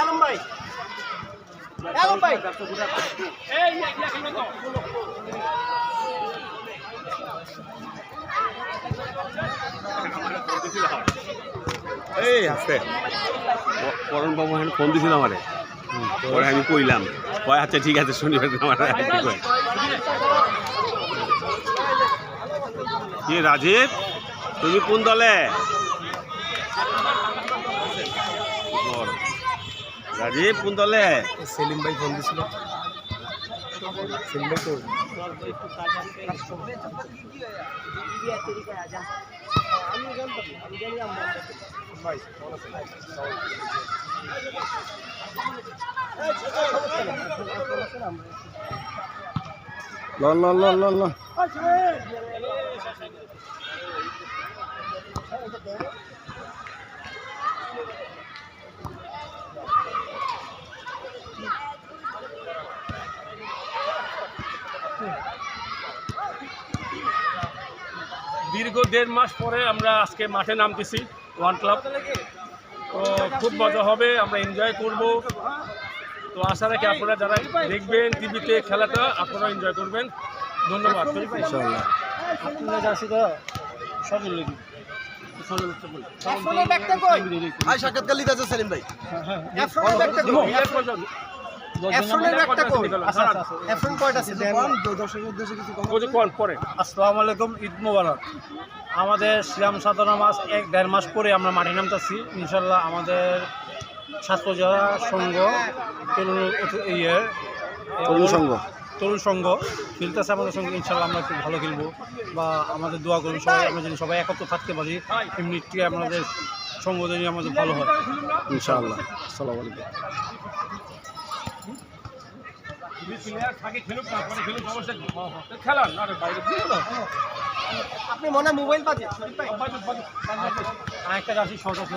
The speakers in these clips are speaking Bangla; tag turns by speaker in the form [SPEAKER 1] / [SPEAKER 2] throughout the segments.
[SPEAKER 1] আলম ভাই। আলম ভাই।
[SPEAKER 2] এই আছে করণ বাবু এখানে ফোন দিছিল আমারে। পরে আমি কইলাম। কয় আচ্ছা ঠিক আছে শনিবার আমার কি রাজীব? তুমি কোন দলে। রাজীব কোন দলে?
[SPEAKER 1] সেলিম ভাই ফোন দিছিল। সেলিম ভাই তো
[SPEAKER 2] ল ল ল ল ল
[SPEAKER 3] দীর্ঘ দেড় মাস পরে আমরা আজকে মাঠে নামতেছি ওয়ান ক্লাব তো খুব মজা হবে, আমরা এনজয় করব। তো আশা রাখি আপনারা যারা দেখবেন টিভিতে খেলাটা আপনারা এনজয় করবেন। ধন্যবাদ।
[SPEAKER 2] ইনশাআল্লাহ।
[SPEAKER 3] আপনারা যাচ্ছি তো সজল লেগে
[SPEAKER 1] সাক্ষাৎকার লিতে আছে সেলিম ভাই? এফরনের ব্যাগটা কই এফরনের ব্যাগটা কই এফরন কয়টা আছে। দেন। দর্শকের উদ্দেশ্যে কিছু
[SPEAKER 3] কোন? পরে।
[SPEAKER 4] আসসালামু আলাইকুম ঈদ আমাদের শ্রীরাম সাধনা মাস এক দেড় মাস পরে আমরা মাঠে নামতেছি। ইনশাল্লাহ আমাদের ছাত্র যারা সংঘ তরুণ ইয়ে
[SPEAKER 2] সংঘ।
[SPEAKER 4] তরুণ সংঘ খেলতেছে আমাদের সঙ্গে ইনশাল্লাহ আমরা একটু ভালো খেলব বা আমাদের দোয়া করুন সবাই আমরা যেন সবাই একত্র থাকতে পারি এমনিতে আমাদের সংঘ যেন আমাদের ভালো হয়
[SPEAKER 2] ইনশাআল্লাহ আসসালামু আলাইকুম
[SPEAKER 3] প্লেয়ার থাকে খেলুক না পরে খেলুক সমস্যা কি? খেলান বাইরে দিয়ে
[SPEAKER 1] আপনি মনে মোবাইল।
[SPEAKER 4] আরেকটা রাশি শর্ট আছে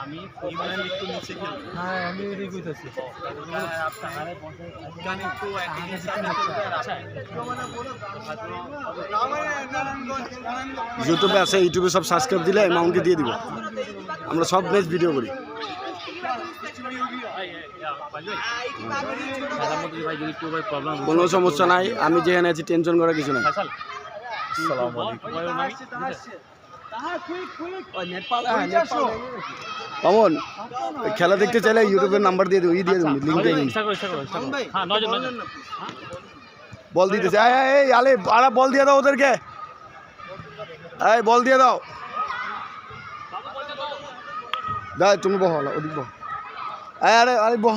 [SPEAKER 3] আমি একটু খেলব
[SPEAKER 4] হ্যাঁ এটাই
[SPEAKER 2] ইউটিউবে আছে ইউটিউবে সব সাবস্ক্রাইব দিলে অ্যামাউন্টে দিয়ে দিব। আমরা সব ম্যাচ ভিডিও করি। কোনো সমস্যা নাই আমি যেখানে আছি টেনশন করার কিছু নাই। কমন খেলা দেখতে চাইলে ইউটিউবের নাম্বার দিয়ে দেবো ই দিয়ে দেবো লিঙ্ক দিয়ে
[SPEAKER 3] হ্যাঁ
[SPEAKER 2] বল দিতেছে এই, আলে আরে বল দিয়ে দাও ওদেরকে। এই বল দিয়ে দাও। দা তুমি বহ ওদিক বহ আরে আরে বহ